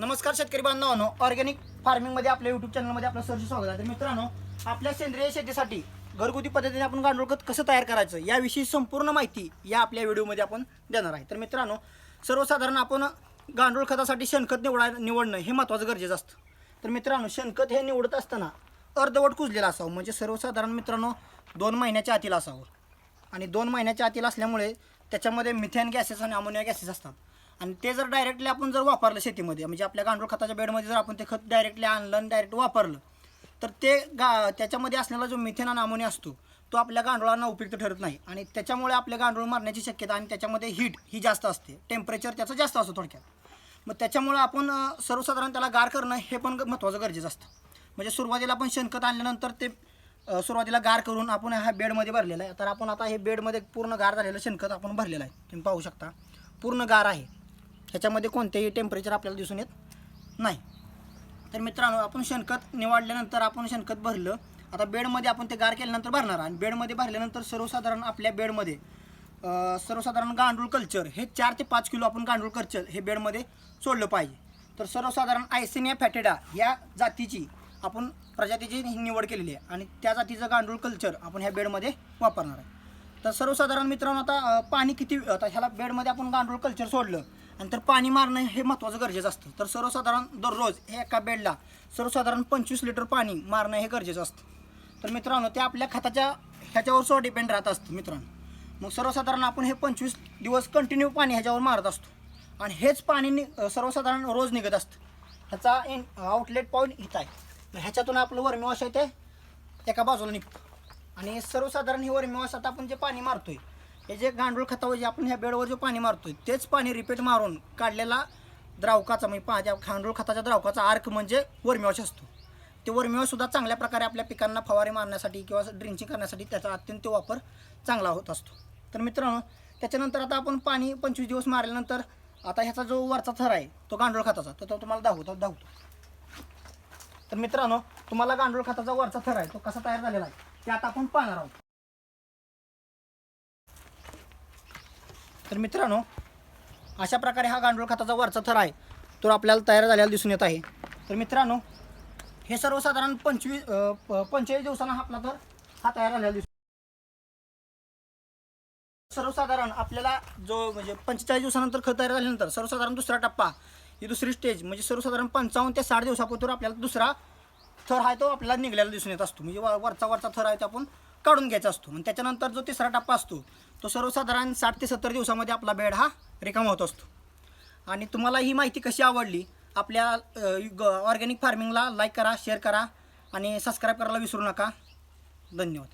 नमस्कार शेतकरी बांधवांनो. ऑर्गॅनिक फार्मिंगमध्ये आपल्या युट्यूब चॅनलमध्ये आपलं सरचे स्वागत आहे. तर मित्रांनो आपल्या सेंद्रिय शेतीसाठी घरगुती पद्धतीने आपण गांडूळ खत कसं तयार करायचं याविषयी संपूर्ण माहिती या आपल्या व्हिडिओमध्ये आपण देणार आहे. तर मित्रांनो सर्वसाधारण आपण गांडूळ खतासाठी शेणखत निवडा निवडणं हे महत्त्वाचं गरजेचं असतं. तर मित्रांनो शेणखत हे निवडत असताना अर्धवट कुजलेलं असावं. म्हणजे सर्वसाधारण मित्रांनो दोन महिन्याच्या आतील असावं. आणि दोन महिन्याच्या आतील असल्यामुळे त्याच्यामध्ये मिथेन गॅसेस आणि अमोनिया गॅसेस असतात. आणि ते जर डायरेक्टली आपण जर वापरलं शेतीमध्ये म्हणजे आपल्या गांडूळ खताच्या बेडमध्ये जर आपण ते खत डायरेक्टली आणलं आणि डायरेक्ट वापरलं तर ते गा त्याच्यामध्ये असलेला जो मिथेन आणि अमोनिया असतो तो आपल्या गांडुळांना उपयुक्त ठरत नाही. आणि त्याच्यामुळे आपले गांडूळ मारण्याची शक्यता आणि त्याच्यामध्ये हीट ही जास्त असते. टेम्परेचर त्याचं जास्त असतं थोडक्यात. मग त्याच्यामुळं आपण सर्वसाधारण त्याला गार करणं हे पण महत्त्वाचं गरजेचं असतं. म्हणजे सुरुवातीला आपण शेणखत आणल्यानंतर ते सुरुवातीला गार करून आपण हा बेडमध्ये भरलेला आहे. तर आपण आता हे बेडमध्ये पूर्ण गार झालेलं शेणखत आपण भरलेलं आहे. तुम्ही पाहू शकता. पूर्ण गार आहे. ह्याच्यामध्ये कोणतेही टेम्परेचर आपल्याला दिसून येत नाही. तर मित्रांनो आपण शेणखत निवडल्यानंतर आपण शेणखत भरलं. आता बेडमध्ये आपण ते गार केल्यानंतर भरणार आणि बेडमध्ये भरल्यानंतर सर्वसाधारण आपल्या बेडमध्ये सर्वसाधारण गांडूळ कल्चर हे चार ते पाच किलो आपण गांडूळ कल्चर हे बेडमध्ये सोडलं पाहिजे. तर सर्वसाधारण आयसेनिया फॅटेडा या जातीची आपण प्रजातीची निवड केलेली आहे. आणि त्या जातीचं गांडूळ कल्चर आपण ह्या बेडमध्ये वापरणार आहे. तर सर्वसाधारण मित्रांनो आता पाणी किती आता ह्याला बेडमध्ये आपण गांडूळ कल्चर सोडलं. नंतर पाणी मारणं हे महत्त्वाचं गरजेचं असतं. तर सर्वसाधारण दररोज हे एका बेडला सर्वसाधारण पंचवीस लिटर पाणी मारणं हे गरजेचं असतं. तर मित्रांनो ते आपल्या खताच्या ह्याच्यावर सो डिपेंड राहत असतं मित्रांनो. मग सर्वसाधारण आपण हे पंचवीस दिवस कंटिन्यू पाणी ह्याच्यावर मारत असतो. आणि हेच पाणी नि सर्वसाधारण रोज निघत असतं. ह्याचा इन आउटलेट पॉईंट इथं आहे. ह्याच्यातून आपलं वर्मीवॉश आहे ते एका बाजूला निघतं. आणि सर्वसाधारण हे वर्मीवॉश आता आपण जे पाणी मारतोय हे जे गांडूळ खतावर जे आपण ह्या बेडवर जे पाणी मारतोय तेच पाणी रिपीट मारून काढलेला द्रावकाचा म्हणजे पा ज्या गांडूळ खताच्या द्रावकाचा आर्क म्हणजे वर्मीवॉश असतो. ते वर्मीवॉश चांगल्या प्रकारे आपल्या पिकांना फवारे मारण्यासाठी किंवा ड्रिंचिंग करण्यासाठी त्याचा अत्यंत वापर चांगला होत असतो. तर मित्रांनो त्याच्यानंतर आता आपण पाणी पंचवीस दिवस मारल्यानंतर आता ह्याचा जो वरचा थर आहे तो गांडूळ खताचा तर तो तुम्हाला दाखवतो दाखवतो. तर मित्रांनो तुम्हाला गांडूळ खताचा वरचा थर आहे तो कसा तयार झालेला आहे ते आता आपण पाहणार आहोत. तर मित्रांनो अशा प्रकारे हा गांडूळ खताचा वरचा थर आहे. तो आपल्याला तयार झालेला दिसून येत आहे. तर मित्रांनो हे सर्वसाधारण पंचवीस पंचेचाळीस दिवसांना हा आपला थर हा तयार झालेला दिसून सर्वसाधारण आपल्याला जो म्हणजे पंचेचाळीस दिवसानंतर खत तयार झाल्यानंतर सर्वसाधारण दुसरा टप्पा ही दुसरी स्टेज म्हणजे सर्वसाधारण पंचावन्न ते साठ दिवसापूर्वी आपल्याला दुसरा थर आहे तो आपल्याला निघालेला दिसून येत असतो. म्हणजे वरचा वरचा थर आहे तो आपण काढून घ्यायचा असतो. आणि त्याच्यानंतर जो तिसरा टप्पा असतो तो सर्वसाधारण साठ ते सत्तर दिवसामध्ये आपला बेड हा रिकामा होत असतो. आणि तुम्हाला ही माहिती कशी आवडली आपल्या ऑर्गॅनिक फार्मिंगला लाईक करा शेअर करा आणि सबस्क्राईब करायला विसरू नका. धन्यवाद.